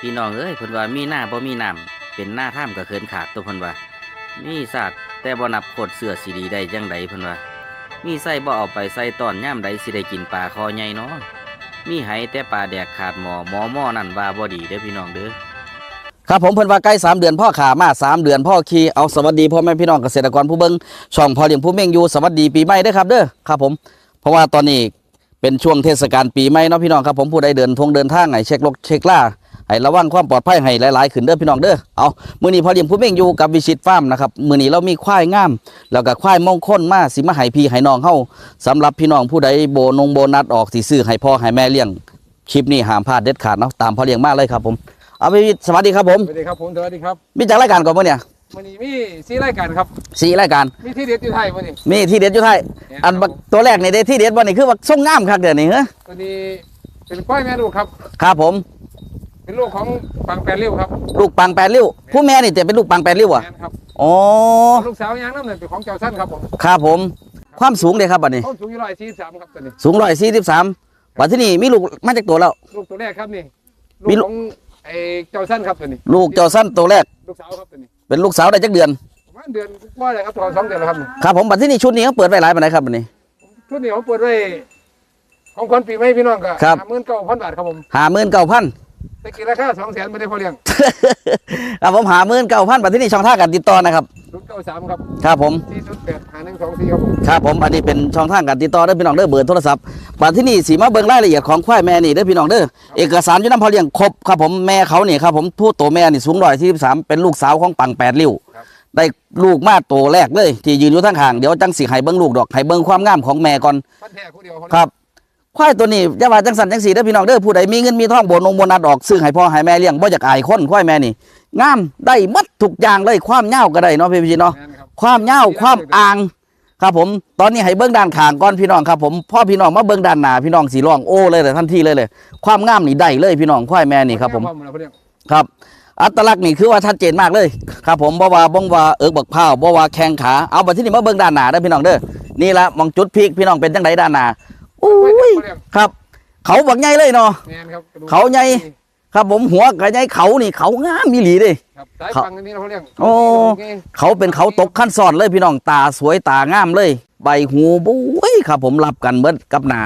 พี่น้องเอ้ยเพิ่นว่ามีหน้าบ่มีน้ำเป็นหน้าถ้ำก็เคินขาดตัวเพิ่นว่า มีซากแต่บ่นับโคตรเสือสิดีได้จังใดเพิ่นว่า มีไส้บ่เอาไปใส่ตอนย่ามใดสิได้กินปลาคอใหญ่เนาะมีไหแต่ปลาแดกขาดหมอหมอหม้อนั่นว่าบ่ดีเด้อพี่น้องเด้อครับผมเพิ่นว่าใกล้3เดือนพ่อขามา3เดือนพ่อขี่เอาสวัสดีพ่อแม่พี่น้องเกษตรกรผู้เบิ่งช่องพ่อเลี้ยงผู้เม่งอยู่สวัสดีปีใหม่เด้อครับเด้อครับผมเพราะว่าตอนนี้เป็นช่วงเทศกาลปีใหม่เนาะพี่น้องครับผมผู้ใดเดินทงเดินทางให้เช็ครถเช็คล่า ให้ระวังความปลอดภัยให้หลายๆขึ้นเด้อพี่น้องเด้อเอามื้อนี้พ่อเลี้ยงผู้เม่งอยู่กับวิชิตฟาร์มนะครับมื้อนี้เรามีควายงาม แล้วก็ควายมงคลมาสิมาให้พี่ให้น้องเฮาสำหรับพี่น้องผู้ใดโบนงโบนัสออกสิซื้อให้พ่อให้แม่เลี้ยงคลิปนี้ห้ามพลาดเด็ดขาดเนาะตามพ่อเลี้ยงมาเลยครับผมเอาพี่วิทย์สวัสดีครับผมสวัสดีครับผมสวัสดีครับมีจากรายการก่อนปะเนี่ยวันนี้มีซีรายการครับสี่รายการมีที่เด็ดอยู่ไทยวันนี้มีที่เด็ดอยู่ไทยอันบักตัวแรกนี่เด็ดที่เด็ดวันนี้คือว่าส่งงามครับเดี๋ยวนี้เหรอตัวนี้เป็นกล้วยแม่ลูกครับ ครับผม เป็นลูกของปังแปดเลี้ยวครับลูกปังแปดริ้ว ผู้แม่นี่จะเป็นลูกปังแปดริ้วอะแม่นครับอ๋อลูกสาวยางน้ำหนึ่งเป็นของเจ้าสั้นครับผมครับผม ความสูงเลยครับบัดนี้ ต้นสูงอยู่ร้อยสี่สามครับตัวนี้ สูงร้อยสี่สิบสามบัดที่นี่มีลูกมาจากตัวแล้ว ลูกตัวแรกครับนี่มีลูกลูก ของไอ้เจ้าสั้นครับตัวนี้ลูกเจ้าสั้นตัวแรก ลูกสาวครับตัวนี้เป็นลูกสาวได้จักเดือน ประมาณเดือนกว่าเลยครับตัวสองเดือนแล้วครับนี่ครับผมบัดที่นี่ชุดนี้เขาเปิดไว้หลายปันไหนครับบัดนี้ ชุดนี้ผมเปิดไว้ของคนปีใหม่พี่น้องก็ครับหมื่นเก้าพันบาทครับผมหาหมื่นเก้าพัน แต่กี่ราคาสองแสนไม่ได้พอเลี้ยงครับผมหาหมื่นเก้าพันบัดที่นี่ช่องทางการติดต่อนะครับรุ่นเก้าสามครับครับผมสี่ศูนย์แปดหาหนึ่งสองสี่ครับผมครับผมอันนี้เป็นช่องทางการติดต่อเด้อพี่น้องเด้อเบอร์โทรศัพท์บัดที่นี่สีมาเบิ่งรายละเอียดของควายแม่นี่เด้อพี่น้องเด้อเอกสารอยู่น้ำพอเลี้ยงครบครับผมแม่เขานี่ครับผมผู้โตแม่นี่สูงร้อยที่สามเป็นลูกสาวของปังแปดริ้วได้ลูกมาโตแรกเลย ที่ยืนอยู่ทั้งห่างเดี๋ยวจังสิให้เบิ่งลูกดอกให้เบิ่งความงามของแม่ก่อนพันแท้คู่เดียวเขาครับ ควายตัวนี้อย่าว่าจังสันจังสีเด้อพี่น้องเด้อผู้ใดมีเงินมีทองโบนงโบนัดออกซื้อให้พ่อให้แม่เลี้ยงบ่อยากอายคนควายแม่นี่งามได้หมัดทุกอย่างเลยความยาวก็ได้เนาะพี่พี่เนาะแม่นครับความยาวความอ่างครับผมตอนนี้ให้เบิ้งด้านข้างก่อนพี่น้องครับผมพ่อพี่น้องมาเบิ้งด้านหน้าพี่น้องสีร้องโอ้เลยเลยทันทีเลยเลย ความงามนี่ได้เลยพี่น้องควายแม่นี่ครับผมแนเลี้ยงครับ อัตลักษณ์นี่คือว่าชัดเจนมากเลยครับผมบ่ว่าบ้งว่าเอิกบักพร้าวบ่ว่าแข้งขาเอาไปที่นี่มาเบิ้งด้านหน้าเด้อพี่น้องเด้อนี่ละมองจุดพีกพี่น้องเป็นจังไดด้านหน้า อุ้ยครับ เขาบักใหญ่เลยเนาะแม่นครับกระดูกเขาใหญ่ครับผมหัวกระใหญ่เขานี่เขางามมีหลีเด้ครับสายเขาฟังอันนี้เราเลี้ยงโอ้เขาเป็นเขาตกขั้นซ้อนเลยพี่น้องตาสวยตางามเลย ใบหูบุ้ยครับ ผมรับกันเบิดกับหนา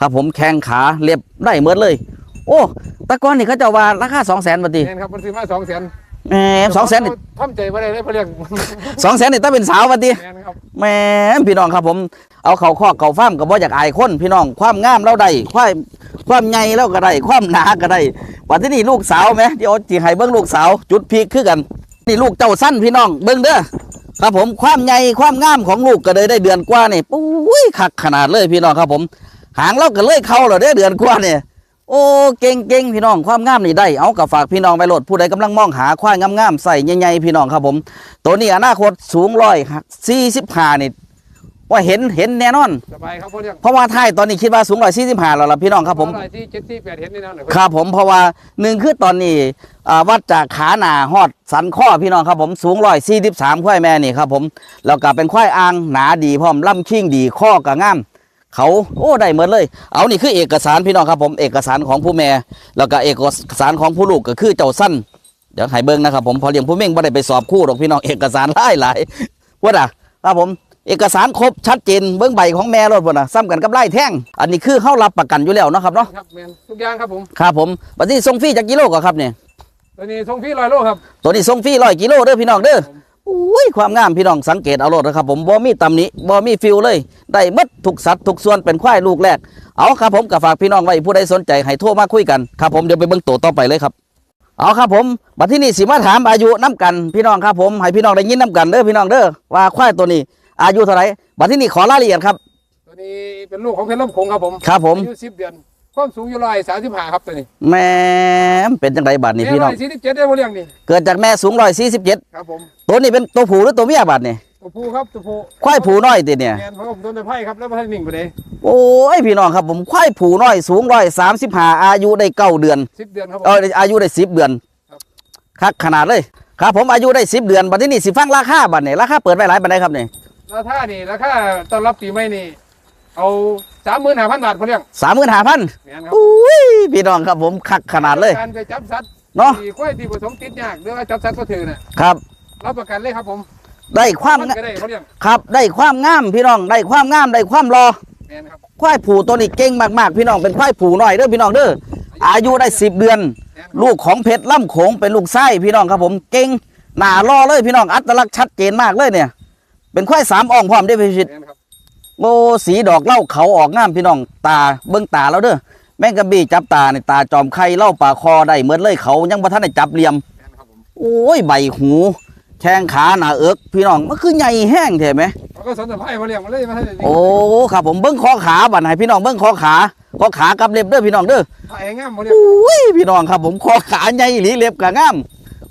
ครับ ผมแข้งขาเรียบได้เบิดเลย โอ้แตะก้อนนี่เขาเจะว่าราคาสองแสนบาทแม่นครับมันซื้อมาสองแสน แหมสองแสนทำใจไ่ได้เลยเขาเลี้ยงสองแสนนี่ต้องเป็นสาวบาทแม่นครับแหมพี่น้องครับผม เอาเขาคอกเขาฟ้าร์มกับบ่อยากอายคน พี่น้องความงามเราได้ความความใหญ่เราก็ได้ความหนาก็ได้วันที่นี่ลูกสาวไหมเดี๋ยวจีให้เบิ้งลูกสาว จุดพีคคือกัน นี่ลูกเจ้าสั้นพี่น้องเบิ้งเด้อครับผมความใหญ่ความงามของลูกก็เลยได้เดือนกว่านี่ปุ้ยคักขนาดเลยพี่น้องครับผม หางเราก็เลยเข้าเลยเด้อเดือนกว่าเนี่ย โอ้เก่งเก่งพี่น้องความงามนี่ได้เอากับฝากพี่น้องไปโหลดผู้ใดกำลังมองหาควายงามๆใส่ใหญ่ๆพี่น้องครับผม ตัวนี้อนาคตสูงร้อยสี่สิบห้านี่ว่าเห็นเห็นแน่นอนสบายครับเขาเลี้ยงเพราะว่าท้ายตอนนี้คิดว่าสูงร้อยสี่สิบห้าแล้วล่ะพี่น้องครับผมอะไรที่เจ็ดที่แปดเห็นนี่นะครับผมเพราะว่าหนึ่งคือตอนนี้อ่าวัดจากขาหนาหอดสันข้อพี่น้องครับผมสูงร้อยสี่สิบสามควายแม่นี่ครับผมแล้วก็เป็นควายอ่างหนาดีพร้อมล่ำคิงดีข้อกระง่าม เขาโอ้ได้เหมือนเลย เอานี่คือเอกสารพี่น้องครับผมเอกสารของผู้แม่แล้วก็เอกสารของผู้ลูกก็คือเจ้าสั้นเดี๋ยวให้เบิ้งนะครับผมพอเลี้ยงผู้เม่งไม่ได้ไปสอบคู่หรอกพี่น้องเอกสารหลายหลายว่าอะครับผมเอกสารครบชัดเจนเบิ้งใบของแม่รถพุ่นนะซ้ำกันกับไล่แท่ง อันนี้คือเขารับประกันอยู่แล้วเนาะครับเนาะครับแม่นทุกอย่างครับผมครับผมบัดนี้ส่งฟรีจากกิโลก็ครับเนี่ยตัวนี้ทรงพี่ลอยโลครับตัวนี้ส่งฟรีร้อยกิโลเด้อพี่น้องเด้อ อุ้ยความงามพี่น้องสังเกตเอาโลดนะครับ ผมบ่มีตำหนิบ่มีฟิวเลย ได้หมดทุกสัตว์ทุกส่วนเป็นควายลูกแรก เอาครับผมกับฝากพี่น้องไว้ผู้ใดสนใจให้โทรมาคุยกันครับผมเดี๋ยวไปเบิ่งตัวต่อไปเลยครับ เอาครับผมบัดที่นี่สิมาถามอายุน้กันพี่น้องครับผมให้พี่น้องได้ยินน้กันเด้อพี่น้องเด้อว่าควายตัวนี้ อายุเท่าไหร่บัดที่นี่ขอรายละเอียดครับ ตัวนี้เป็นลูกของเพชรลำโขงครับผมครับผมอายุสิบเดือน ความสูงอยู่ร้อยสามสิบห้าครับตัวนี้แหม่เป็นจังไดบัดนี้พี่น้องร้อยสี่สิบเจ็ดได้บ่เลี้ยงนี่เกิดจากแม่สูงร้อยสี่สิบเจ็ดครับผมตัวนี้เป็นตัวผู้หรือตัวเมียบัดนี่ตัวผู้ครับตัวผู้ควายผูน้อยติเนี่ย แมนเพราะผมโดนตะไคร่ครับแล้วมาให้หนึ่งไปเลยโอ้ยพี่น้องครับผมควายผูน้อยสูงร้อยสามสิบห้าอายุได้เก้าเดือน สิบเดือนครับผม เอออายุได้สิบเดือนครับ คักขนาดเลย ครับผมอายุได้สิบเดือนบัดนี้นี่สิฟังราคาบัดนี่ราคาเปิดไว้หลายบัดไดครับนี่ราคานี่ราคาต้อนรับปีใหม่นี่ เอาสามหมื่นห้าพันบาทเขาเลี้ยงสามหมื่นห้าพันแมนครับอุ้ยพี่น้องครับผมคักขนาดเลย การไปจับสัตว์เนาะตีควายตีผสมติดยากหรือว่าจับสัตว์ก็ถือน่ะครับ รับประกันเลยครับผมได้ความนก็ได้เขาเรียกครับ ได้ความงามพี่น้องได้ความงามได้ความรอ แมนครับควายผูตัวนี้เก่งมากๆพี่น้องเป็นควายผูน้อยเด้อพี่น้องเด้ออายุได้สิบเดือน แมนครับลูกของเพชรล่ำโขงเป็นลูกไส้พี่น้องครับผมเก่งหน้ารอเลยพี่น้องอัตลักษณ์ชัดเจนมากเลยเนี่ย เป็นควายสามอ่องพร้อมได้อพี่ชิตแมนครับ โอ้สีดอกเหล่าเขาออกงามพี่น้องตาเบิ้งตาแล้วเด้อแม่งกระบี่จับตาในตาจอมไข่เล่าป่าคอได้เหมือนเลยเขายังบ่ทันได้จับเหลี่ยมแมนครับผมโอ้ยใบหูแข้งขาหน้าเอิกพี่น้องมันคือใหญ่แห้งแท้ไหมเขาก็สนสะพายมาเรียกมาเลยมาให้โอ้ครับผมเบิ้งคอขาบัดให้พี่น้องเบิ้งคอขาคอขากับเล็บเด้อพี่น้องเด้อถ่ายให้งามมาเรียกอุ้ยพี่น้องครับผมคอขาใหญ่อีหลีเล็บกะงาม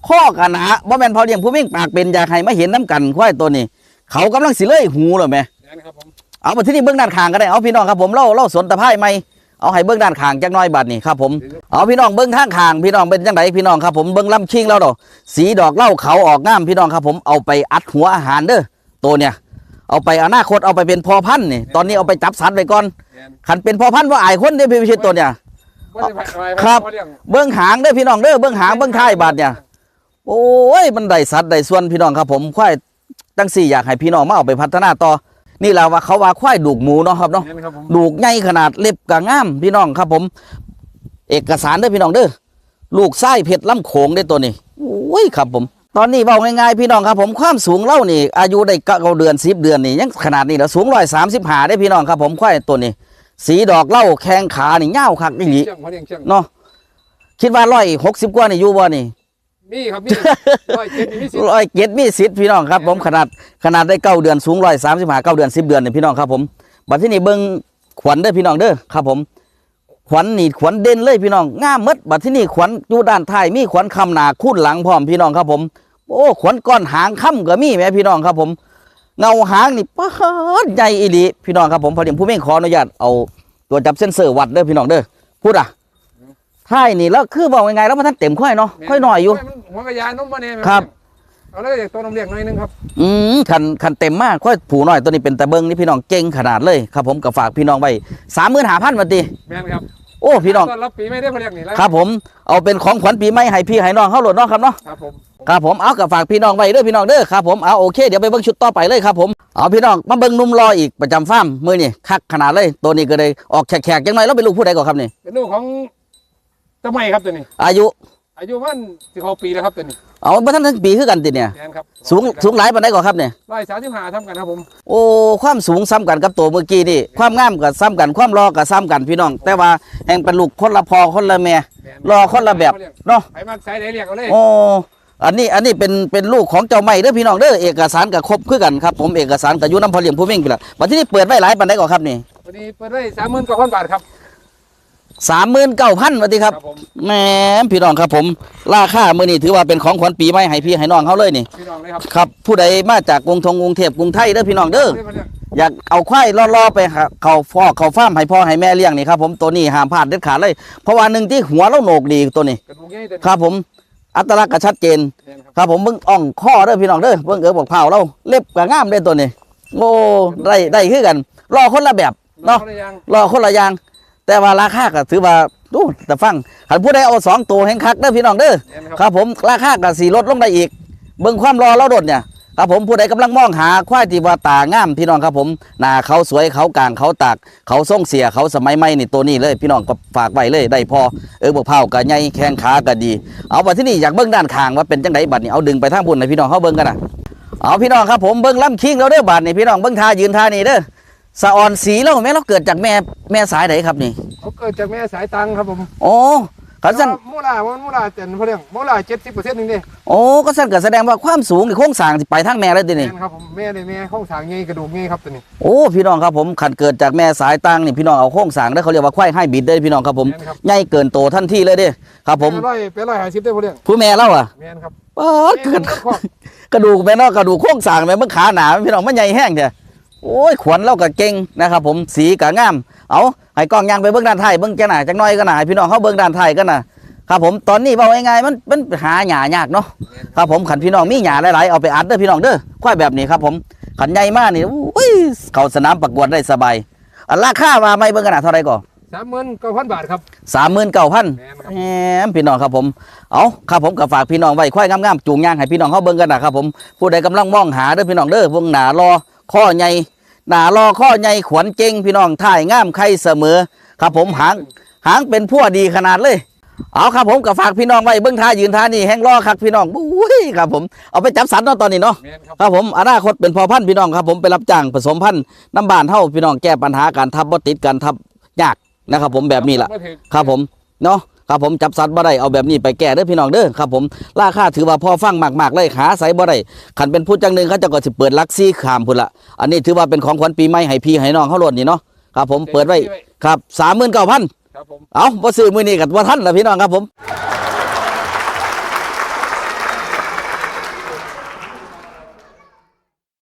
ข้อกะหนาบ่แม่นพอเลี้ยงผู้มิ่งปากเป็นอยากให้มาเห็นน้ำกันควายตัวนี้ เขากำลังสิเลยหูเลยแหมแมนครับผม เอามาที่นี่เบื้องด้านข้างก็ได้เอาพี่น้องครับผมเล่าเล่าสนตะไคร้ไหมเอาให้เบื้องด้านข้างจักหน้อยบัดนี่ครับผมเอาพี่น้องเบื้องทางข้างพี่น้องเป็นจังไดพี่น้องครับผมเบื้องลำคิงแล้วดอกสีดอกเหล่าเขาออกงามพี่น้องครับผมเอาไปอัดหัวอาหารเด้อตัวเนี่ยเอาไปอนาคตเอาไปเป็นพอพันธุ์นี่ตอนนี้เอาไปจับสัตว์ไว้ก่อนแมนขันเป็นพอพันธุ์ว่าอายคนเด้อพี่พิชิตตัวเนี่ยว่าจะถ่ายครับมาเรียกเบื้องหางเด้อพี่น้องเด้อเบื้องหางเบื้องท้ายบาดเนี่ยโอ้ยมันได้สัตว์ได้ส่วนพี่น้องครับผมควายตั้งสี่อยากให้พี่น้องมาเอาไปพัฒนาต่อ นี่แหละว่าเขาว่าควายดูกหมูเนาะครับเนาะแมนครับผมดูกใหญ่ขนาดเล็บกะงามพี่น้องครับผม เอกสารเด้อพี่น้องเด้อลูกไส้เพชรล่ำโขงได้อตัวนี้โอ้ยครับผม ตอนนี้เบาง่ายๆพี่น้องครับผมความสูงเล่านี่ อายุได้เก้าเดือนสิบเดือนนี่ยังขนาดนี้แล้วสูงร้อยสามสิบห้าได้อพี่น้องครับผมควายตัวนี้ สีดอกเหล่าแข้งขานี่เง่าวคักนี่หลีเชื่องเขาเรียกเชื่องเนาะคิดว่าร้อยหกสิบกว่านี่อยู่บ่นี่ มีครับมีร้อยเจ็ดมีสิบร้อยเจ็ดมีสิทธิ์พี่น้องครับผมขนาดขนาดได้เก้าเดือนสูงร้อยสามสิบห้าเก้าเดือนสิบเดือนนี่พี่น้องครับผมบัดที่นี่เบิ้งขวัญเด้อพี่น้องเด้อครับผม ขวัญนี่ขวัญเด่นเลยพี่น้องงามหมดบัดที่นี่ขวัญอยู่ด้านท้ายมีขวัญคำหนาคุ้นหลังพร้อมพี่น้องครับผม โอ้ขวัญก้อนหางค่ำก็มีแม่พี่น้องครับผม เงาหางนี่ปาดใหญ่อีหลีพี่น้องครับผมพอดีผู้เม่งขออนุญาตเอาตัวจับเส้นเซอร์วัดเด้อพี่น้องเด้อพูดอะ ท้ายนี่แล้วคือบอกยังไงแล้วมันท่านเต็มค่อยเนาะค่อยหน่อยอยู่หัวกระยานมมาเนี่ยครับเอาเลยตัวนมเรียกหน่อยนึงครับอืมคันคันเต็มมากค่อยผูหน่อยตัวนี้เป็นตะเบิงนี่พี่น้องเก่งขนาดเลยครับผมกับฝากพี่น้องไว้สามหมื่นหาพันวันตีแมนครับโอ้พี่น้องตอนรับปีไม่ได้เขาเรียกนี่แล้วครับผมเอาเป็นของขวัญปีใหม่ให้พี่ให้น้องเขาโหลดเนาะครับเนาะครับผมครับผมเอากับฝากพี่น้องไว้เด้อพี่น้องเด้อครับผมเอาโอเคเดี๋ยวไปเบิ้งชุดต่อไปเลยครับผมเอาพี่น้องมาเบิ้งหนุ่มรออีกประจำฟาร์มมือนี่คักขนาดเลยตัวนี้ก็เลยออกแขกๆจังหน่อยแล้วเป็นลูกผู้ใดก่อนครับนี่เป็นลูกของเจ้าไม่ครับตัวนี้ อายุ อายุมันสิบหกปีแล้วครับตัวนี้เอาบ่ทันถึงปีคือกันติเนี่ยแมนครับสูงสูงหลายปานใดก่อนครับเนี่ย ร้อยสามสิบห้าทำกันครับผมโอ้ความสูงซ้ำกันกับตัวเมื่อกี้นี่ความงามก็ซ้ำกันความรอก็ซ้ำกันพี่น้อง แต่ว่าแห่งเป็นลูกคนละพอคนละแม่แม่นรอคนละแบบเนาะไปมากสายไหนเรียกเอาเลย โอ้อันนี้อันนี้เป็นเป็นลูกของเจ้าไม่เด้อพี่น้องเด้อเอกสารกับครบคือกันครับผมเอกสารกับอยูน้ำพอเลี้ยงผู้เม่งกี่ละวันที่นี่เปิดไว้หลายปันได้ก่อนครับนี่วันนี้เปิดได้สามหมื่นกว่าพันบาทครับ สามหมื่นเก้าพันวันที่ครับผม แหมพี่น้องครับผม ราคามื้อนี้ถือว่าเป็นของขวัญปีใหม่ให้พี่ให้น้องเขาเลยนี่พี่น้องเลยครับครับ ผู้ใดมาจากกรุงทงกรุงเทพกรุงไทยเด้อพี่น้องเด้อเรียกมาเรียกอยากเอาควายล่อๆไปหาเขาฟอกเขาฟ้าร์มให้พ่อให้แม่เลี้ยงนี่ครับผมตัวนี้ห้ามพลาดเด็ดขาดเลย เพราะว่าหนึ่งที่หัวเราโหนกดีตัวนี้ กระดูกใหญ่ตัวนี้ครับผมอัตลักษณ์ก็ชัดเจนแม่นครับครับผมเบิ่งอ่องข้อเด้อพี่น้องเด้อเบิ่งเอ๋บอกเผาเราเล็บก็งามเด้อตัวนี้โอ้ได้ได้คือกันรอคนละแบบเนาะรอยังรอคนละอย่าง แต่ว่าราคาก็ถือว่าดูแต่ฟังหันผู้ใดเอาสองตัวแห่งคักเด้อพี่น้องเด้อแม่นคครับรับผมราคาก็สีลดลงได้อีก เบิ่งความรอเราโดดเนี่ยครับผมผู้ใดกำลังมองหาควายที่ว่าตางามพี่น้องครับผมหน้าเขาสวยเขากลางเขาตากเขาส่งเสียเขาสมัยใหม่นี่ตัวนี้เลย พี่น้องก็ฝากไว้เลยได้พอเออบอกเผาก็ใหญ่แข้งขาก็ดี เอาบัดที่นี่อยากเบิ่งด้านข้างว่าเป็นจังไดบัดนี้เอาดึงไปทางบนให้พี่น้องเขาเบิ่งกันนะเอาพี่น้องครับผมเบิ่งลำคิงเราเด้อบัดนี่พี่น้องเบิ่งท่ายืนท่านี่เด้อ สะออนสีแล้วแม่เราเกิดจากแม่แม่สายไหนครับนี่เขาเกิดจากแม่สายตังครับผมโอ้ขันสั้นมูลามันมูลาเจนเขาเรียกมูลาเจ็ดสิบเปอร์เซ็นต์นึงเด้โอ้ก็สั้นก็แสดงว่าความสูงในโค้งสร้างสิไปทางแม่แล้วติแม่นี่นครับผมแม่เลยแม่ข้องสางไงกระดูกไงครับตัวนี้โอ้พี่น้องครับผมขันเกิดจากแม่สายตังนี่พี่น้องเอาโค้งสร้างได้เขาเรียกว่าควายให้บิดได้พี่น้องครับผมแม่นครับใหญ่เกินโตทันทีเลยเด้ครับผมเป็นร้อยเป็นร้อยห้าสิบได้เขาเรียกผู้แม่เล่าอะแม่นครับป๊าดเกิดแม่นครับกระดูกแม่เนอกกระดูกโค้งสร้างแม่เมื่อขาหนาพี่น้องมันใหญ่แห้งเถอะ โอ้ยขวัญเราก็เก่งนะครับผมสีก็งาม เอาให้กล้องยางไปเบื้องด้านไทายเบื้องแกหน่าจักหน้อยก็หน่าให้พี่น้องเขาเบื้องด้านไทายก็น่ะครับผมตอนนี้เบาง่ายๆมันมันหาหยายากเนาะครับผมขันพี่น้องมีหยาหลายๆเอาไปอัดเด้อพี่น้องเด้อควายแบบนี้ครับผมขันใหญ่มากนี่อุ้ยเข้าสนามประกวดได้สบายอันราคาว่าไม่เบื้องขนาดเท่าไหรก่อนสามหมื่นเก้าพันบาทครับสามหมื่นเก้าพันแม่นครับแหมพี่น้องครับผม เอาครับผมก็ฝากพี่น้องไว้ควายงามๆจูงยางให้พี่น้องเขาเบิ่งกันนะครับผมผู้ใดกำลังมองหาเด้อพี่น้องเด้อพวกหนารอ ข้อใหญ่หนารอข้อใหญ่ขวัญเก่งพี่น้องท่ายงามใครเสมอ ครับผมหางหางเป็นพัวดีขนาดเลย เอาครับผมก็ฝากพี่น้องไว้เบิ่งท่ายืนท่านี่แห้งรอครับพี่น้องบุ้ยครับผมเอาไปจับสันเนาะตอนนี้เนาะแม่นครับครับผมอนาคตเป็นพอพันธุ์พี่น้องครับผมไปรับจ้างผสมพันธุ์น้ำบานเท่าพี่น้องแก้ปัญหาการทับบ่ติดกันทับยากนะครับผมแบบนี้ล่ะมาถึงครับผมเนาะ ครับผมจับสัตว์บ่ได้เอาแบบนี้ไปแก้เด้อพี่น้องเด้อครับผมราคาถือว่าพอฟังมากๆเลยหาใส่บ่ได้ขันเป็นผู้จังหนึ่งเขาเจะก็สิเปิดลักซี่ขามพุ่นละอันนี้ถือว่าเป็นของขวัญปีใหม่ให้พี่ให้น้องเขาโลดนี่เนาะครับผมเปิดไว้ครับสามหมื่นเก้าพันครับผมเอาบ่ซื้อมือนี้กับว่าท่านละพี่น้องครับผมค